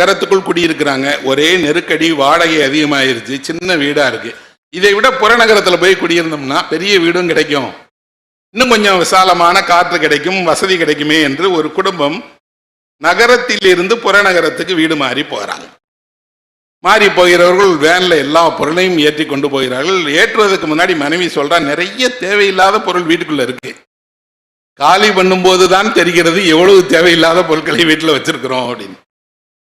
நகரத்துக்குள் குடியிருக்கிறாங்க. ஒரே நெருக்கடி வாடகை அதிகமாயிருச்சு. சின்ன வீடா இருக்கு. இதை விட புறநகரத்துல போய் குடியிருந்தோம்னா பெரிய வீடும் கிடைக்கும். இன்னும் கொஞ்சம் விசாலமான காற்று கிடைக்கும் வசதி கிடைக்குமே என்று ஒரு குடும்பம் நகரத்திலிருந்து புறநகரத்துக்கு வீடு மாறி போறாங்க. மாறி போகிறவர்கள் வேன்ல எல்லா பொருளையும் ஏற்றி கொண்டு போகிறார்கள். ஏற்றுவதற்கு முன்னாடி மனைவி சொல்றா நிறைய தேவையில்லாத பொருள் வீட்டுக்குள்ள இருக்கு. காலி பண்ணும்போது தான் தெரிகிறது எவ்வளவு தேவையில்லாத பொருட்களை வீட்டில் வச்சிருக்கிறோம் அப்படின்னு.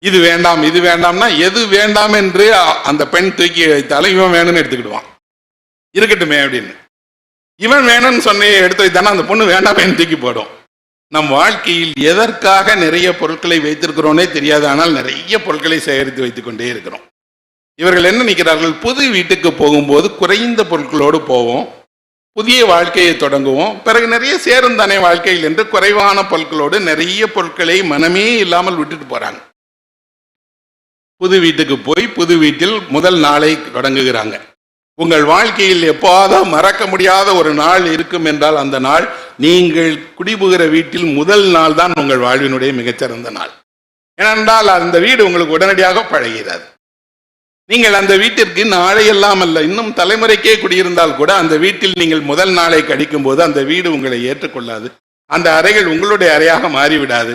இது வேண்டாம் இது வேண்டாம்னா எது வேண்டாம் என்று அந்த பெண் தூக்கி வைத்தாலும் இவன் வேணும்னு எடுத்துக்கிடுவான். இருக்கட்டுமே அப்படின்னு. இவன் வேணும்னு சொன்னே எடுத்து வைத்தானா அந்த பொண்ணு வேண்டாமேன்னு தூக்கி போடும். நம் வாழ்க்கையில் எதற்காக நிறைய பொருட்களை வைத்திருக்கிறோனே தெரியாது ஆனால் நிறைய பொருட்களை சேகரித்து வைத்துக் கொண்டே இருக்கிறோம். இவர்கள் என்ன நினைக்கிறார்கள்? புது வீட்டுக்கு போகும்போது குறைந்த பொருட்களோடு போவோம் புதிய வாழ்க்கையை தொடங்குவோம் பிறகு நிறைய சேரும் தானே வாழ்க்கையில் என்று குறைவான பொருட்களோடு நிறைய பொருட்களை மனமே இல்லாமல் விட்டுட்டு போறாங்க. புது வீட்டுக்கு போய் புது வீட்டில் முதல் நாளை தொடங்குகிறாங்க. உங்கள் வாழ்க்கையில் எப்போதாவது மறக்க முடியாத ஒரு நாள் இருக்கும் என்றால் அந்த நாள் நீங்கள் குடிபுகிற வீட்டில் முதல் நாள் தான் உங்கள் வாழ்வினுடைய மிகச்சிறந்த நாள். ஏனென்றால் அந்த வீடு உங்களுக்கு உடனடியாக பழகிறது நீங்கள் அந்த வீட்டிற்கு நாளையெல்லாம் அல்ல இன்னும் தலைமுறைக்கே குடியிருந்தால் கூட அந்த வீட்டில் நீங்கள் முதல் நாளை கடிக்கும் போது அந்த வீடு உங்களை ஏற்றுக்கொள்ளாது. அந்த அறைகள் உங்களுடைய அறையாக மாறிவிடாது.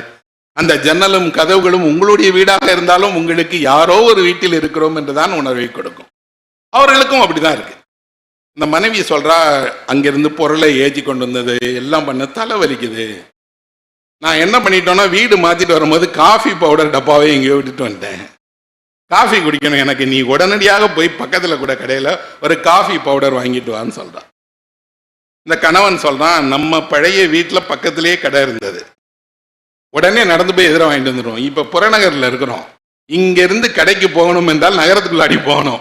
அந்த ஜன்னலும் கதவுகளும் உங்களுடைய வீடாக இருந்தாலும் உங்களுக்கு யாரோ ஒரு வீட்டில் இருக்கிறோம் என்றுதான் உணர்வை கொடுக்கும். அவர்களுக்கும் அப்படிதான் இருக்கு. இந்த மனைவி சொல்றா அங்கிருந்து பொருளை ஏற்றி கொண்டு வந்தது எல்லாம் பண்ண தலை வலிக்குது நான் என்ன பண்ணிட்டேன்னா வீடு மாத்திட்டு வரும்போது காஃபி பவுடர் டப்பாவே எங்கேயோ விட்டுட்டு வந்துட்டேன். காஃபி குடிக்கணும் எனக்கு நீ உடனடியாக போய் பக்கத்துல கூட கடையில ஒரு காஃபி பவுடர் வாங்கிட்டு வான்னு சொல்றான் இந்த கணவன் சொல்றான் நம்ம பழைய வீட்டில் பக்கத்திலேயே கடை இருந்தது. உடனே நடந்து போய் எதிர வாங்கிட்டு வந்துடுவோம். இப்போ புறநகரில் இருக்கிறோம். இங்கேருந்து கடைக்கு போகணும் என்றால் நகரத்துக்குள்ளாடி போகணும்.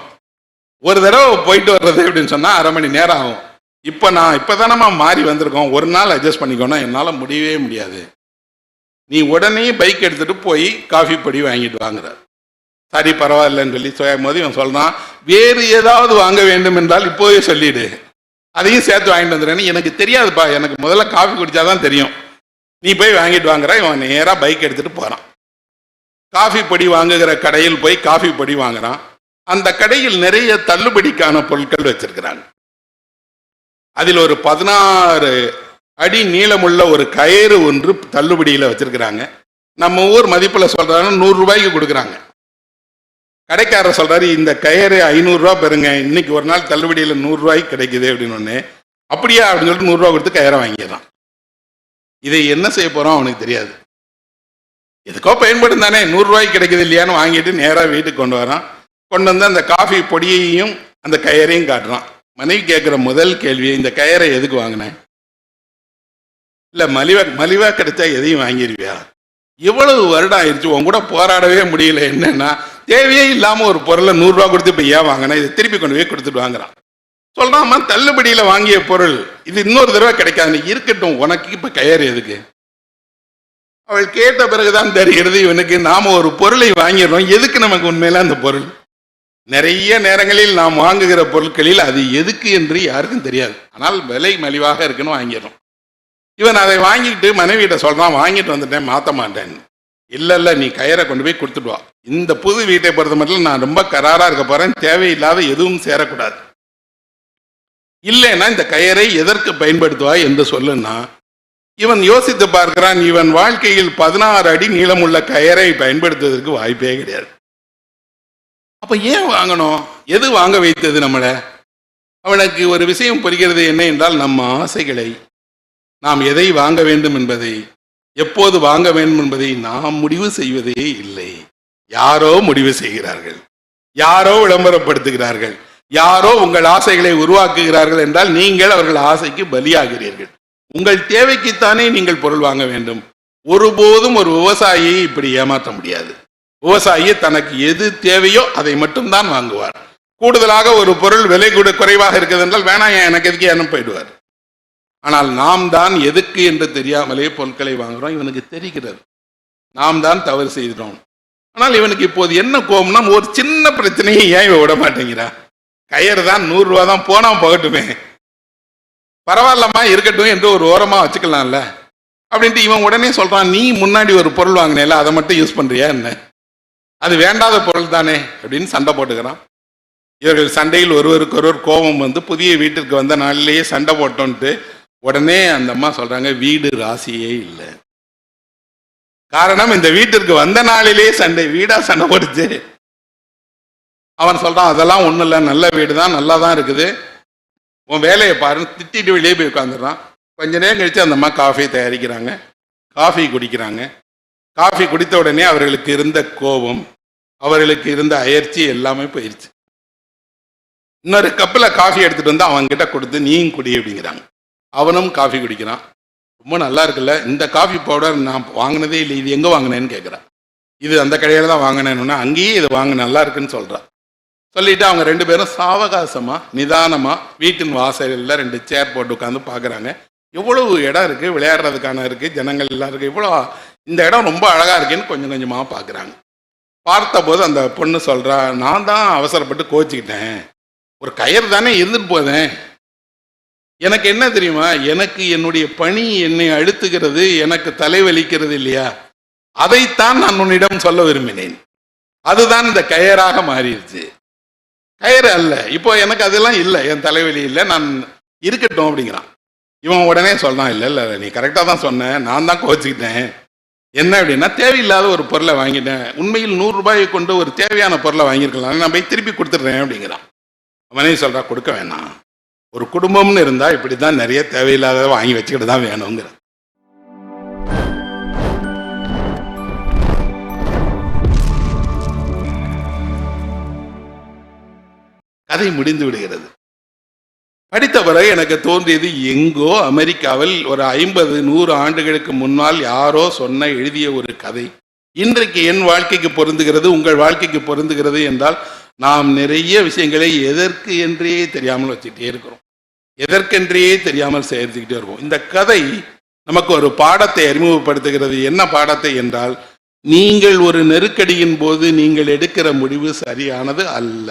ஒரு தடவை போயிட்டு வர்றது அப்படின்னு சொன்னால் அரை மணி நேரம் ஆகும். இப்போ நான் இப்பதானமா மாறி வந்திருக்கோம். ஒரு நாள் அட்ஜஸ்ட் பண்ணிக்கணும் என்னால் முடியவே முடியாது. நீ உடனே பைக் எடுத்துகிட்டு போய் காஃபி பொடி வாங்கிட்டு வாங்குறார். சரி பரவாயில்லன்னு சொல்லி சொல்லும் போது இவன் சொல்கிறான் வேறு ஏதாவது வாங்க வேண்டும் என்றால் இப்போவே சொல்லிடு. அதையும் சேர்த்து வாங்கிட்டு வந்துடுறேன்னு எனக்கு தெரியாதுப்பா. எனக்கு முதல்ல காஃபி குடிச்சாதான் தெரியும். நீ போய் வாங்கிட்டு வாங்குற இவன் நேராக பைக் எடுத்துகிட்டு போகிறான் காஃபி பொடி வாங்குகிற கடையில் போய் காஃபி பொடி வாங்குறான். அந்த கடையில் நிறைய தள்ளுபடிக்கான பொருட்கள் வச்சிருக்கிறாங்க. அதில் ஒரு பதினாறு அடி நீளமுள்ள ஒரு கயிறு ஒன்று தள்ளுபடியில் வச்சிருக்கிறாங்க. நம்ம ஊர் மதிப்பில் சொல்கிறாங்க நூறுரூபாய்க்கு கொடுக்குறாங்க. கடைக்காரர் சொல்கிறாரு இந்த கயிறு ஐநூறுரூவா பெறுங்க இன்னைக்கு ஒரு நாள் தள்ளுபடியில் நூறுரூவாய்க்கு கிடைக்குது அப்படின்னு ஒன்று அப்படியா அப்படின்னு சொல்லிட்டு நூறுரூவா கொடுத்து கயிறை வாங்கிடலாம் இதை என்ன செய்ய போறோம் அவனுக்கு தெரியாது. எதுக்கோ பயன்படும் தானே நூறுரூவாய்க்கு கிடைக்குது இல்லையான்னு வாங்கிட்டு நேராக வீட்டுக்கு கொண்டு வரான். கொண்டு வந்து அந்த காஃபி பொடியையும் அந்த கயரையும் காட்டுறான். மனைவி கேட்குற முதல் கேள்வி இந்த கயரை எதுக்கு வாங்கினேன்? இல்லை மலிவா மலிவா கிடைச்சா எதையும் வாங்கிடுவியா இவ்வளவு வருடம் ஆயிடுச்சு உன் கூட போராடவே முடியல என்னன்னா தேவையே இல்லாமல் ஒரு பொருளை நூறுரூவா கொடுத்து இப்போ ஏன் வாங்கினேன் இதை திருப்பி கொண்டு போய் கொடுத்துட்டு வாங்குறான். சொல்றாமா தள்ளுபடியில வாங்கிய பொருள். இது இன்னொரு தடவை கிடைக்காது. இருக்கட்டும் உனக்கு இப்ப கயறு எதுக்கு? அவள் கேட்ட பிறகுதான் தெரிகிறது இவனுக்கு நாம ஒரு பொருளை வாங்கிடுறோம். எதுக்கு நமக்கு உண்மையில அந்த பொருள்? நிறைய நேரங்களில் நாம் வாங்குகிற பொருட்களில் அது எதுக்கு என்று யாருக்கும் தெரியாது. ஆனால் விலை மலிவாக இருக்குன்னு வாங்கிடுறோம். இவன் அதை வாங்கிட்டு மனைவியிட்ட சொல்றான் வாங்கிட்டு வந்துட்டேன் மாற்ற மாட்டேன். இல்லை இல்லை நீ கயிறை கொண்டு போய் கொடுத்துட்டு வா. இந்த புது வீட்டை பொறுத்த மட்டும் நான் ரொம்ப கராராக இருக்க போறேன். தேவையில்லாத எதுவும் சேரக்கூடாது. இல்லைன்னா இந்த கயரை எதற்கு பயன்படுத்துவாய் என்று சொல்லுன்னா இவன் யோசித்து பார்க்கிறான் இவன் வாழ்க்கையில் பதினாறு அடி நீளமுள்ள கயரை பயன்படுத்துவதற்கு வாய்ப்பே கிடையாது. அப்ப ஏன் வாங்கணும்? எது வாங்க வைத்தது நம்மளை? அவனுக்கு ஒரு விஷயம் புரிகிறது என்ன என்றால் நம்ம ஆசைகளை நாம் எதை வாங்க வேண்டும் என்பதை எப்போது வாங்க வேண்டும் என்பதை நாம் முடிவு செய்வதே இல்லை. யாரோ முடிவு செய்கிறார்கள். யாரோ விளம்பரப்படுத்துகிறார்கள். யாரோ உங்கள் ஆசைகளை உருவாக்குகிறார்கள் என்றால் நீங்கள் அவர்கள் ஆசைக்கு பலியாகிறீர்கள். உங்கள் தேவைக்குத்தானே நீங்கள் பொருள் வாங்க வேண்டும். ஒருபோதும் ஒரு விவசாயியை இப்படி ஏமாற்ற முடியாது. விவசாயி தனக்கு எது தேவையோ அதை மட்டும்தான் வாங்குவார். கூடுதலாக ஒரு பொருள் விலை கூட குறைவாக இருக்குது என்றால் வேணாம் ஏன் எனக்கு எதுக்கு ஏன்னு போயிடுவார். ஆனால் நாம் தான் எதுக்கு என்று தெரியாமலே பொருட்களை வாங்குறோம் இவனுக்கு தெரிகிறது. நாம் தான் தவறு செய்கிறோம் ஆனால் இவனுக்கு இப்போது என்ன கோபம்னா ஒரு சின்ன பிரச்சனையை ஏன் இவன் விட மாட்டேங்கிறா கயிறு தான் நூறு ரூபா தான் போனால் போகட்டுமே. பரவாயில்லம்மா இருக்கட்டும் என்று ஒரு ஓரமாக வச்சுக்கலாம்ல. அப்படின்ட்டு இவன் உடனே சொல்கிறான் நீ முன்னாடி ஒரு பொருள் வாங்கினேல அதை மட்டும் யூஸ் பண்ணுறியா என்ன? அது வேண்டாத பொருள் தானே அப்படின்னு சண்டை போட்டுக்கிறான். இவர்கள் சண்டையில் ஒருவருக்கு ஒருவர் கோபம் வந்து புதிய வீட்டிற்கு வந்த நாளிலேயே சண்டை போட்டோன்ட்டு உடனே அந்த அம்மா சொல்கிறாங்க வீடு ராசியே இல்லை. காரணம் இந்த வீட்டிற்கு வந்த நாளிலேயே சண்டை வீடாக சண்டை போட்டுச்சு. அவன் சொல்கிறான் அதெல்லாம் ஒன்றும் இல்லை நல்ல வீடு தான் நல்லா தான் இருக்குது. உன் வேலையை பாருன்னு திட்டிட்டு வெளியே போய் உட்காந்துடுறான் கொஞ்ச நேரம் கழித்து அந்த அம்மா காஃபி தயாரிக்கிறாங்க. காஃபி குடிக்கிறாங்க. காஃபி குடித்த உடனே அவர்களுக்கு இருந்த கோபம் அவர்களுக்கு இருந்த அயற்சி எல்லாமே போயிடுச்சு இன்னொரு கப்பில் காஃபி எடுத்துட்டு வந்து அவன்கிட்ட கொடுத்து நீயும் குடி அப்படிங்கிறாங்க. அவனும் காஃபி குடிக்கிறான். ரொம்ப நல்லா இருக்குல்ல இந்த காஃபி பவுடர் நான் வாங்கினதே இல்லை இது எங்கே வாங்கினேன்னு கேட்குறான் இது அந்த கடையில் தான் வாங்கினேன்னா அங்கேயே இது வாங்க நல்லா இருக்குன்னு சொல்கிறான் சொல்லிட்டு அவங்க ரெண்டு பேரும் சாவகாசமா நிதானமா வீட்டின் வாசலில் ரெண்டு சேர் போட்டு உட்காந்து பார்க்குறாங்க எவ்வளவு இடம் இருக்கு விளையாடுறதுக்கான இருக்கு ஜனங்கள் எல்லாம் இருக்கு. இவ்வளோ இந்த இடம் ரொம்ப அழகா இருக்குன்னு கொஞ்சம் கொஞ்சமாக பார்க்குறாங்க பார்த்தபோது அந்த பொண்ணு சொல்றா நான் தான் அவசரப்பட்டு கோச்சிக்கிட்டேன். ஒரு கயிறு தானே இருந்துட்டு போதேன் எனக்கு என்ன தெரியுமா? எனக்கு என்னுடைய பணி என்னை அழுத்துகிறது எனக்கு தலைவலிக்கிறது இல்லையா? அதைத்தான் நான் உன்னிடம் சொல்ல விரும்பினேன். அதுதான் இந்த கயராக மாறிடுச்சு. கயிறு அல்ல. இப்போ எனக்கு அதெல்லாம் இல்லை. என் தலைவலி இல்லை. நான் இருக்கட்டும் அப்படிங்கிறான். இவன் உடனே சொல்றான் இல்லை இல்லை நீ கரெக்டாக தான் சொன்னேன் நான் தான் கோச்சிக்கிட்டேன். என்ன அப்படின்னா தேவையில்லாத ஒரு பொருளை வாங்கிட்டேன். உண்மையில் நூறுரூபாயை கொண்டு ஒரு தேவையான பொருளை வாங்கியிருக்கலாம். நான் போய் திருப்பி கொடுத்துட்றேன் அப்படிங்கிறான். மனைவி சொல்கிறா கொடுக்க வேணாம். ஒரு குடும்பம்னு இருந்தால் இப்படி தான் நிறைய தேவையில்லாத வாங்கி வச்சுக்கிட்டு தான் வேணுங்கிற கதை முடிந்து விடுகிறது. படித்த பிறகு எனக்கு தோன்றியது எங்கோ அமெரிக்காவில் ஒரு ஐம்பது நூறு ஆண்டுகளுக்கு முன்னால் யாரோ சொன்ன எழுதிய ஒரு கதை. இன்றைக்கு என் வாழ்க்கைக்கு பொருந்துகிறது உங்கள் வாழ்க்கைக்கு பொருந்துகிறது என்றால் நாம் நிறைய விஷயங்களை எதற்கு என்றே தெரியாமல் வச்சுக்கிட்டே இருக்கிறோம். எதற்கென்றே தெரியாமல் சேர்த்துக்கிட்டே இருக்கோம். இந்த கதை நமக்கு ஒரு பாடத்தை அறிமுகப்படுத்துகிறது. என்ன பாடத்தை என்றால் நீங்கள் ஒரு நெருக்கடியின் போது நீங்கள் எடுக்கிற முடிவு சரியானது அல்ல.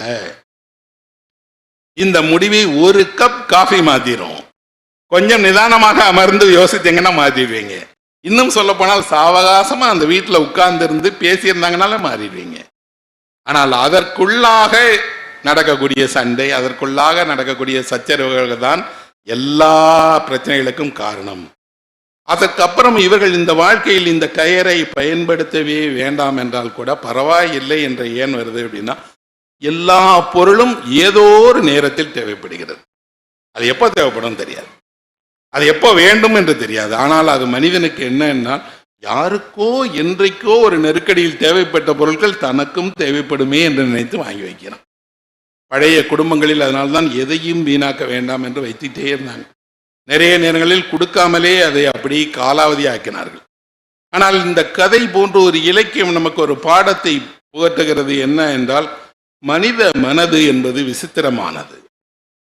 இந்த முடிவை ஒரு கப் காஃபி மாத்திரும். கொஞ்சம் நிதானமாக அமர்ந்து யோசித்தீங்கன்னா மாத்திடுவீங்க இன்னும் சொல்ல போனால் சாவகாசமா அந்த வீட்டில் உட்கார்ந்திருந்து பேசியிருந்தாங்கனால மாறிடுவீங்க. ஆனால் அதற்குள்ளாக நடக்கக்கூடிய சண்டை அதற்குள்ளாக நடக்கக்கூடிய சச்சரவுகள் தான் எல்லா பிரச்சனைகளுக்கும் காரணம். அதற்கப்புறம் இவர்கள் இந்த வாழ்க்கையில் இந்த கயரை பயன்படுத்தவே வேண்டாம் என்றால் கூட பரவாயில்லை என்ற ஏன் வருது அப்படின்னா எல்லா பொருளும் ஏதோ ஒரு நேரத்தில் தேவைப்படுகிறது. அது எப்போ தேவைப்படும் தெரியாது. அது எப்போ வேண்டும் என்று தெரியாது. ஆனால் அது மனிதனுக்கு என்னன்னா யாருக்கோ என்றைக்கோ ஒரு நெருக்கடியில் தேவைப்பட்ட பொருட்கள் தனக்கும் தேவைப்படுமே என்று நினைத்து வாங்கி வைக்கிறான் பழைய குடும்பங்களில் அதனால்தான் எதையும் வீணாக்க வேண்டாம் என்று வைத்துட்டே இருந்தாங்க. நிறைய நேரங்களில் கொடுக்காமலே அதை அப்படி காலாவதி ஆக்கினார்கள் ஆனால் இந்த கதை போன்ற ஒரு இலக்கியம் நமக்கு ஒரு பாடத்தை புகட்டுகிறது என்ன என்றால் மனித மனது என்பது விசித்திரமானது.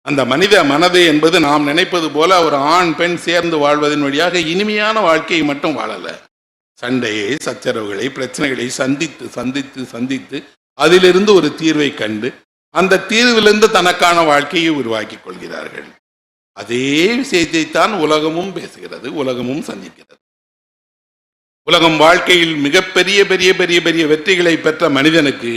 அந்த மனித மனது என்பது நாம் நினைப்பது போல ஒரு ஆண் பெண் சேர்ந்து வாழ்வதன் வழியாக இனிமையான வாழ்க்கையை மட்டும் வாழலை. சண்டையை சச்சரவுகளை பிரச்சனைகளை சந்தித்து சந்தித்து சந்தித்து அதிலிருந்து ஒரு தீர்வை கண்டு அந்த தீர்விலிருந்து தனக்கான வாழ்க்கையை உருவாக்கி கொள்கிறார்கள். அதே விஷயத்தை தான் உலகமும் பேசுகிறது உலகமும் சந்திக்கிறது. உலகம் வாழ்க்கையில் மிகப்பெரிய பெரிய பெரிய பெரிய வெற்றிகளை பெற்ற மனிதனுக்கு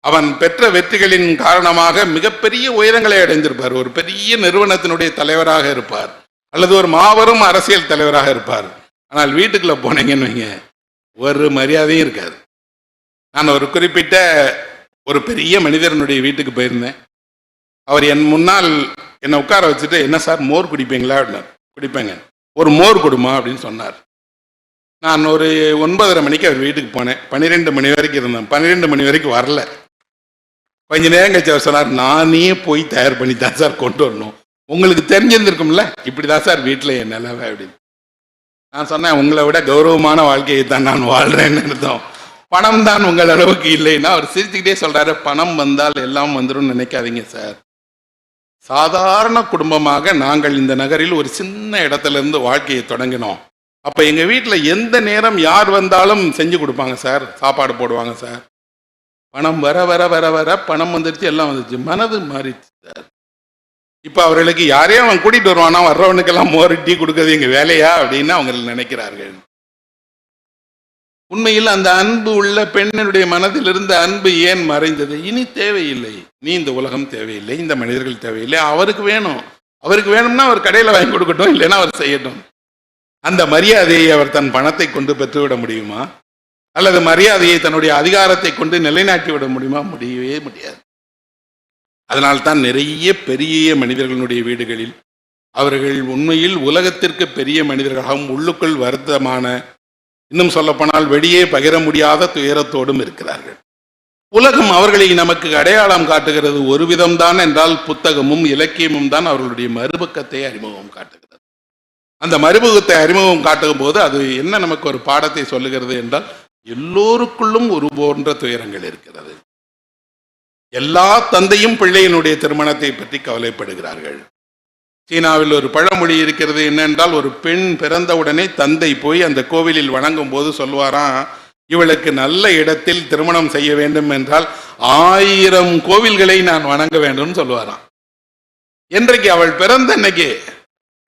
அவன் பெற்ற வெற்றிகளின் காரணமாக மிகப்பெரிய உயரங்களை அடைந்திருப்பார். ஒரு பெரிய நிறுவனத்தினுடைய தலைவராக இருப்பார். அல்லது ஒரு மாபெரும் அரசியல் தலைவராக இருப்பார். ஆனால் வீட்டுக்குள்ள போனீங்கன்னு வைங்க ஒரு மரியாதையும் இருக்காது. நான் ஒரு குறிப்பிட்ட ஒரு பெரிய மனிதனுடைய வீட்டுக்கு போயிருந்தேன். அவர் என் முன்னால் என்னை உட்கார வச்சுட்டு என்ன சார் மோர் குடிப்பீங்களா? அப்படின்னார். குடிப்பேங்க. ஒரு மோர் கொடுமா? அப்படின்னு சொன்னார். நான் ஒரு ஒன்பதரை மணிக்கு அவர் வீட்டுக்கு போனேன். பன்னிரெண்டு மணி வரைக்கும் இருந்தேன். பன்னிரெண்டு மணி வரைக்கும் வரல. கொஞ்ச நேரம் கழிச்சு அவர் சொன்னார் நானே போய் தயார் பண்ணி தான் சார் கொண்டு வரணும். உங்களுக்கு தெரிஞ்சிருந்திருக்கும்ல? இப்படிதான் சார் வீட்டில் என் நிலவை அப்படின்னு. நான் சொன்னேன் உங்களை விட கௌரவமான வாழ்க்கையை தான் நான் வாழ்கிறேன்னு அர்த்தம். பணம் தான் உங்கள் அளவுக்கு இல்லைன்னா அவர் சிரிச்சுக்கிட்டே சொல்கிறாரு பணம் வந்தால் எல்லாம் வந்துடும் நினைக்காதீங்க சார். சாதாரண குடும்பமாக நாங்கள் இந்த நகரில் ஒரு சின்ன இடத்துல இருந்து வாழ்க்கையை தொடங்கினோம். அப்போ எங்கள் வீட்டில் எந்த நேரம் யார் வந்தாலும் செஞ்சு கொடுப்பாங்க சார். சாப்பாடு போடுவாங்க சார். பணம் வர வர வர வர பணம் வந்துருச்சு எல்லாம் வந்துருச்சு. மனது மாறிச்சு சார். அவர்களுக்கு யாரையும் அவன் கூட்டிகிட்டு வருவானா? வர்றவனுக்கெல்லாம் மோர் டீ கொடுக்கறது எங்கள் வேலையா? அப்படின்னு அவங்க நினைக்கிறார்கள். உண்மையில் அந்த அன்பு உள்ள பெண்ணினுடைய மனதில் இருந்த அன்பு ஏன் மறைந்தது? இனி தேவையில்லை. நீ இந்த உலகம் தேவையில்லை. இந்த மனிதர்கள் தேவையில்லை. அவருக்கு வேணும். அவருக்கு வேணும்னா அவர் கடையில் வாங்கி கொடுக்கட்டும் இல்லைன்னா அவர் செய்யட்டும். அந்த மரியாதையை அவர் தன் பணத்தை கொண்டு பெற்றுவிட முடியுமா? அல்லது மரியாதையை தன்னுடைய அதிகாரத்தை கொண்டு நிலைநாட்டி விட முடியுமா? முடியவே முடியாது. அதனால்தான் நிறைய பெரிய மனிதர்களுடைய வீடுகளில் அவர்கள் உண்மையில் உலகத்திற்கு பெரிய மனிதர்களாகவும் உள்ளுக்குள் வருத்தமான இன்னும் சொல்லப்போனால் வெளியே பகிர முடியாத துயரத்தோடும் இருக்கிறார்கள். உலகம் அவர்களை நமக்கு அடையாளம் காட்டுகிறது. ஒரு விதம்தான் என்றால் புத்தகமும் இலக்கியமும் தான் அவர்களுடைய மறுபக்கத்தை அறிமுகம் காட்டுகிறது. அந்த மறுபக்கத்தை அறிமுகம் காட்டும் போது அது என்ன நமக்கு ஒரு பாடத்தை சொல்லுகிறது என்றால் எல்லோருக்குள்ளும் ஒரு போன்ற துயரங்கள் இருக்கிறது. எல்லா தந்தையும் பிள்ளையினுடைய திருமணத்தை பற்றி கவலைப்படுகிறார்கள். சீனாவில் ஒரு பழமொழி இருக்கிறது என்னென்றால் ஒரு பெண் பிறந்தவுடனே தந்தை போய் அந்த கோவிலில் வணங்கும் போது சொல்வாராம் இவளுக்கு நல்ல இடத்தில் திருமணம் செய்ய வேண்டும் என்றால் ஆயிரம் கோவில்களை நான் வணங்க வேண்டும் சொல்லுவாராம். என்றைக்கு அவள் பிறந்த அன்னைக்கு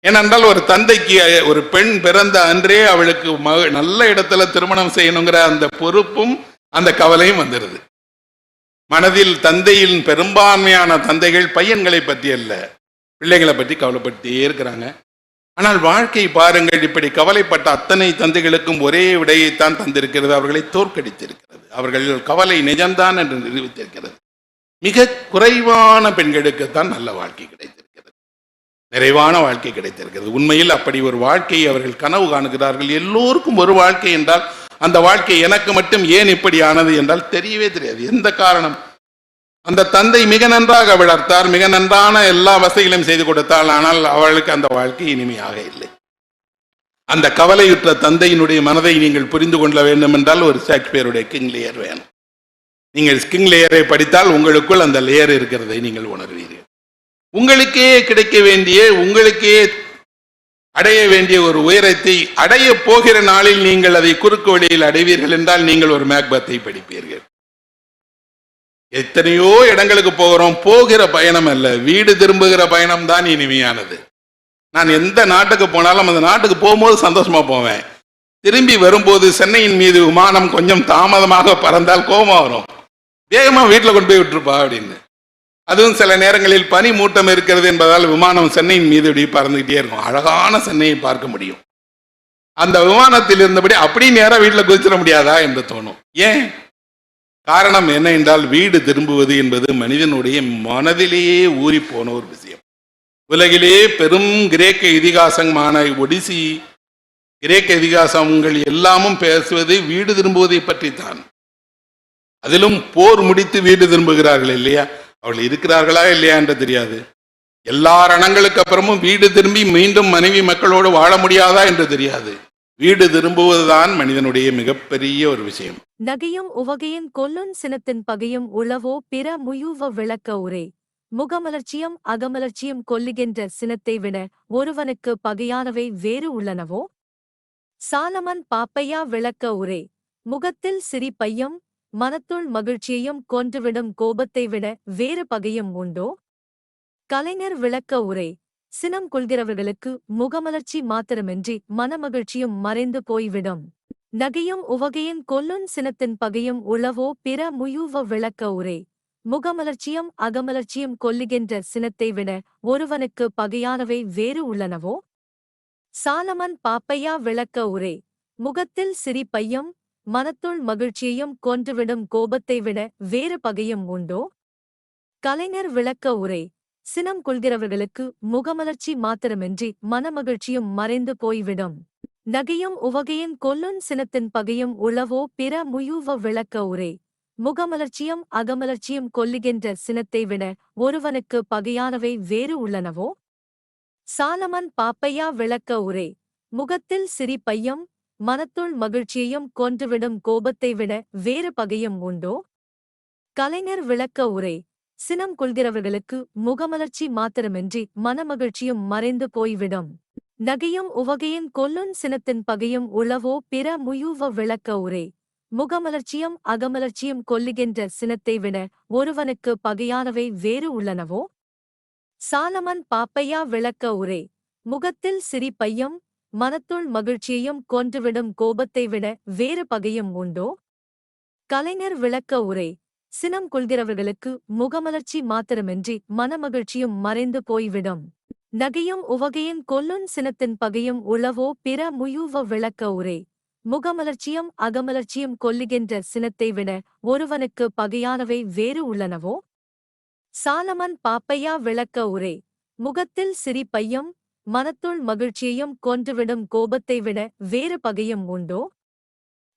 ஏனென்றால் ஒரு தந்தைக்கு ஒரு பெண் பிறந்த அன்றே அவளுக்கு மக நல்ல இடத்துல திருமணம் செய்யணுங்கிற அந்த பொறுப்பும் அந்த கவலையும் வந்துடுது மனதில் தந்தையின் பெரும்பான்மையான தந்தைகள் பையன்களை பற்றி அல்ல. பிள்ளைகளை பற்றி கவலைப்பட்டே இருக்கிறாங்க. ஆனால் வாழ்க்கை பாருங்கள் இப்படி கவலைப்பட்ட அத்தனை தந்தைகளுக்கும் ஒரே விடையைத்தான் தந்திருக்கிறது. அவர்களை தோற்கடித்திருக்கிறது. அவர்கள் கவலை நிஜம்தான் என்று நிரூபித்திருக்கிறது. மிக குறைவான பெண்களுக்குத்தான் நல்ல வாழ்க்கை கிடைத்திருக்கிறது. நிறைவான வாழ்க்கை கிடைத்திருக்கிறது. உண்மையில் அப்படி ஒரு வாழ்க்கையை அவர்கள் கனவு காணுகிறார்கள். எல்லோருக்கும் ஒரு வாழ்க்கை என்றால் அந்த வாழ்க்கை எனக்கு மட்டும் ஏன் இப்படி ஆனது என்றால் தெரியவே தெரியாது. எந்த காரணம்? அந்த தந்தை மிக நன்றாக வளர்த்தார். மிக நன்றான எல்லா வசதிகளையும் செய்து கொடுத்தாள். ஆனால் அவளுக்கு அந்த வாழ்க்கை இனிமையாக இல்லை. அந்த கவலையுற்ற தந்தையினுடைய மனதை நீங்கள் புரிந்து கொள்ள வேண்டும் என்றால் ஒரு ஷேக்ஸ்பியருடைய கிங் லேயர் வேணும். நீங்கள் கிங் லேயரை படித்தால் உங்களுக்குள் அந்த லேயர் இருக்கிறதை நீங்கள் உணர்வீர்கள். உங்களுக்கே கிடைக்க வேண்டிய உங்களுக்கே அடைய வேண்டிய ஒரு உயரத்தை அடைய போகிற நாளில் நீங்கள் அதை குறுக்கு வழியில் அடைவீர்கள் என்றால் நீங்கள் ஒரு மேக்பத்தை படிப்பீர்கள். எத்தனையோ இடங்களுக்கு போகிறோம் போகிற பயணம் அல்ல வீடு திரும்புகிற பயணம் தான் இனிமையானது. நான் எந்த நாட்டுக்கு போனாலும் அந்த நாட்டுக்கு போகும்போது சந்தோஷமா போவேன். திரும்பி வரும்போது சென்னையின் மீது விமானம் கொஞ்சம் தாமதமாக பறந்தால் கோபம் வரும். வேகமா வீட்டில் கொண்டு போய் விட்டுருப்பா அப்படின்னு. அதுவும் சில நேரங்களில் பனி மூட்டம் இருக்கிறது என்பதால் விமானம் சென்னையின் மீது இப்படி பறந்துகிட்டே இருக்கும். அழகான சென்னையை பார்க்க முடியும். அந்த விமானத்தில் இருந்தபடி அப்படி நேராக வீட்டில் குதிச்சிட முடியாதா என்று தோணும். ஏன்? காரணம் என்ன என்றால் வீடு திரும்புவது என்பது மனிதனுடைய மனதிலேயே ஊறி போன ஒரு விஷயம். உலகிலே பெரும் கிரேக்க இதிகாசமான ஒடிசி கிரேக்க இதிகாசங்கள் எல்லாமும் பேசுவது வீடு திரும்புவதை பற்றித்தான். அதிலும் போர் முடித்து வீடு திரும்புகிறார்கள் இல்லையா? அவர்கள் இருக்கிறார்களா இல்லையா என்று தெரியாது. எல்லா ரணங்களுக்கு அப்புறமும் வீடு திரும்பி மீண்டும் மனைவி மக்களோடு வாழ முடியாதா என்று தெரியாது. வீடு திரும்புவதுதான் மனிதனுடைய மிகப்பெரிய ஒரு விஷயம். நகையும் உவகையின் கொல்லுன் சினத்தின் பகையும் உளவோ பிற முயூவ விளக்க உரே. முகமலர்ச்சியும் அகமலர்ச்சியும் கொல்லுகின்ற சினத்தை விட ஒருவனுக்கு பகையானவை வேறு உள்ளனவோ? சாலமன் பாப்பையா விளக்க உரே. முகத்தில் சிரிப்பையும் மனத்துள் மகிழ்ச்சியையும் கொன்றுவிடும் கோபத்தை விட வேறு பகையும் உண்டோ? கலைஞர் விளக்க உரை. சினம் கொள்கிறவர்களுக்கு முகமலர்ச்சி மாத்திரமின்றி மனமகிழ்ச்சியும் மறைந்து போய்விடும். நகையும் உவகையின் கொல்லுன் சினத்தின் பகையும் உளவோ பிற முயூவ விளக்க உரை. முகமலர்ச்சியும் அகமலர்ச்சியும் கொல்லுகின்ற சினத்தை விட ஒருவனுக்கு பகையானவை வேறு உள்ளனவோ? சாலமன் பாப்பையா விளக்க உரை. முகத்தில் சிரிப்பையும் மனத்துள் மகிழ்ச்சியையும் கொன்றுவிடும் கோபத்தை விட வேறு பகையும் உண்டோ? கலைஞர் விளக்க உரை. சினம் கொள்கிறவர்களுக்கு முகமலர்ச்சி மாத்திரமின்றி மனமகிழ்ச்சியும் மறைந்து போய்விடும். நகையும் உவகையின் கொல்லுன் சினத்தின் பகையும் உளவோ பிற முயூவ விளக்க உரை. முகமலர்ச்சியும் அகமலர்ச்சியும் கொல்லுகின்ற சினத்தை விட ஒருவனுக்கு பகையானவை வேறு உள்ளனவோ? சாலமன் பாப்பையா விளக்க உரை. முகத்தில் சிரிப்பையும் மனத்துள் மகிழ்ச்சியையும் கொன்றுவிடும் கோபத்தை விட வேறு பகையும் உண்டோ? கலைஞர் விளக்க உரை. சினம் கொள்கிறவர்களுக்கு முகமலர்ச்சி மாத்திரமின்றி மனமகிழ்ச்சியும் மறைந்து போய்விடும். நகையும் உவகையின் கொல்லுன் சினத்தின் பகையும் உளவோ பிற முயூவ விளக்க உரை. முகமலர்ச்சியும் அகமலர்ச்சியும் கொல்லுகின்ற சினத்தை விட ஒருவனுக்கு பகையானவை வேறு உள்ளனவோ? சாலமன் பாப்பையா விளக்க உரை. முகத்தில் சிரிப்பையும் மனத்துள் மகிழ்ச்சியையும் கொன்றுவிடும் கோபத்தை விட வேறு பகையும் உண்டோ? கலைஞர் விளக்க உரை. சினம் கொள்கிறவர்களுக்கு முகமலர்ச்சி மாத்திரமின்றி மனமகிழ்ச்சியும் மறைந்து போய்விடும். நகையும் உவகையின் கொல்லுன் சினத்தின் பகையும் உளவோ பிற முயூவ விளக்க உரை. முகமலர்ச்சியும் அகமலர்ச்சியும் கொல்லுகின்ற சினத்தை விட ஒருவனுக்கு பகையானவை வேறு உள்ளனவோ? சாலமன் பாப்பையா விளக்க உரை. முகத்தில் சிரிப்பையும் மனத்துள் மகிழ்ச்சியையும் கொன்றுவிடும் கோபத்தை விட வேறு பகையும் உண்டோ?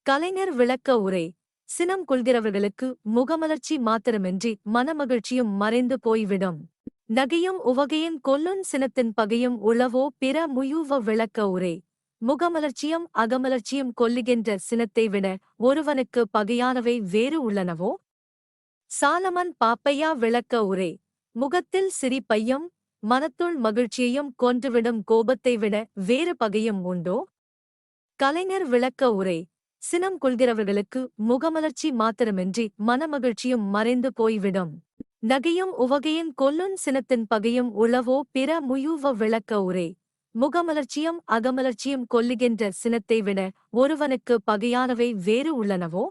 கலைஞர் விளக்க உரை. சினம் கொள்கிறவர்களுக்கு முகமலர்ச்சி மாத்திரமின்றி மனமகிழ்ச்சியும் மறைந்து போய்விடும். நகையும் உவகையின் கொல்லுன் சினத்தின் பகையும் உளவோ பிற முயூவ விளக்க உரை. முகமலர்ச்சியும் அகமலர்ச்சியும் கொல்லுகின்ற சினத்தை விட ஒருவனுக்கு பகையானவை வேறு உள்ளனவோ? சாலமன் பாப்பையா விளக்க உரை. முகத்தில் சிரிப்பையும் மனத்துள் மகிழ்ச்சியையும் கொன்றுவிடும் கோபத்தை விட வேறு பகையும் உண்டோ? கலைஞர் விளக்க உரை. சினம் கொள்கிறவர்களுக்கு முகமலர்ச்சி மாத்திரமின்றி மனமகிழ்ச்சியும் மறைந்து போய்விடும். நகையும் உவகையின் கொல்லுன் சினத்தின் பகையும் உளவோ பிற முயூவ விளக்க உரை. முகமலர்ச்சியும் அகமலர்ச்சியும் கொல்லுகின்ற சினத்தை விட ஒருவனுக்கு பகையானவை வேறு உள்ளனவோ?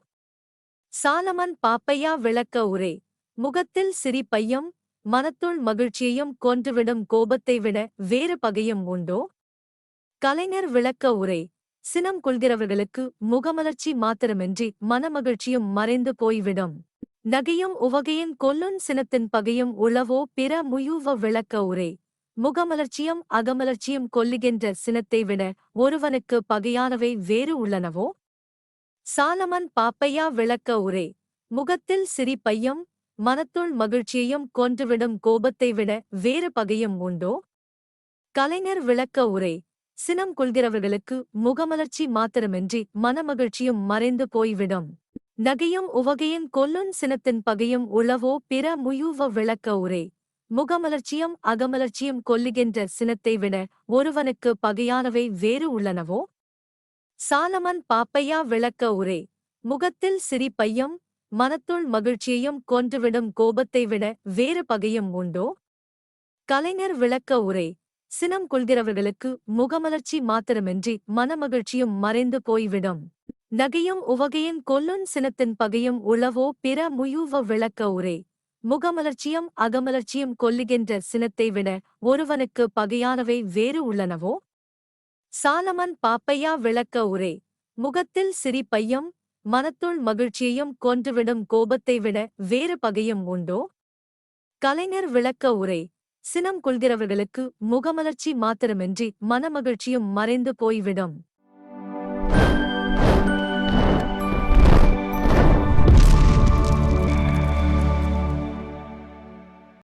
சாலமன் பாப்பையா விளக்க உரை. முகத்தில் சிரிப்பையும் மனத்துள் மகிழ்ச்சியையும் கொன்றுவிடும் கோபத்தை விட வேறு பகையும் உண்டோ? கலைஞர் விளக்க உரை. சினம் கொள்கிறவர்களுக்கு முகமலர்ச்சி மாத்திரமின்றி மனமகிழ்ச்சியும் மறைந்து போய்விடும். நகையும் உவகையின் கொல்லுன் சினத்தின் பகையும் உளவோ பிற முயூவ விளக்க உரை. முகமலர்ச்சியும் அகமலர்ச்சியும் கொல்லுகின்ற சினத்தை விட ஒருவனுக்கு பகையானவை வேறு உள்ளனவோ? சாலமன் பாப்பையா விளக்க உரை. முகத்தில் சிரிப்பையும் மனத்துள் மகிழ்ச்சியையும் கொன்றுவிடும் கோபத்தை விட வேறு பகையும் உண்டோ? கலைஞர் விளக்க உரை. சினம் கொள்கிறவர்களுக்கு முகமலர்ச்சி மாத்திரமின்றி மனமகிழ்ச்சியும் மறைந்து போய்விடும். நகையும் உவகையின் கொல்லுன் சினத்தின் பகையும் உளவோ பிற முயூவ விளக்க உரை. முகமலர்ச்சியும் அகமலர்ச்சியும் கொல்லுகின்ற சினத்தை விட ஒருவனுக்கு பகையானவை வேறு உள்ளனவோ? சாலமன் பாப்பையா விளக்க உரை. முகத்தில் சிரிப்பையும் மனத்துள் மகிழ்ச்சியையும் கொன்றுவிடும் கோபத்தை விட வேறு பகையும் உண்டோ? கலைஞர் விளக்க உரை. சினம் கொள்கிறவர்களுக்கு முகமலர்ச்சி மாத்திரமின்றி மனமகிழ்ச்சியும் மறைந்து போய்விடும். நகையும் உவகையின் கொல்லுன் சினத்தின் பகையும் உளவோ பிற முயூவ விளக்க உரை. முகமலர்ச்சியும் அகமலர்ச்சியும் கொல்லுகின்ற சினத்தை விட ஒருவனுக்கு பகையானவை வேறு உள்ளனவோ? சாலமன் பாப்பையா விளக்க உரை. முகத்தில் சிரிப்பையும் மனத்துள் மகிழ்ச்சியையும் கொன்றுவிடும் கோபத்தை விட வேறு பகையும் உண்டோ? கலைஞர் விளக்க உரை. சினம் கொள்கிறவர்களுக்கு முகமலர்ச்சி மாத்திரமின்றி மனமகிழ்ச்சியும் மறைந்து போய்விடும்.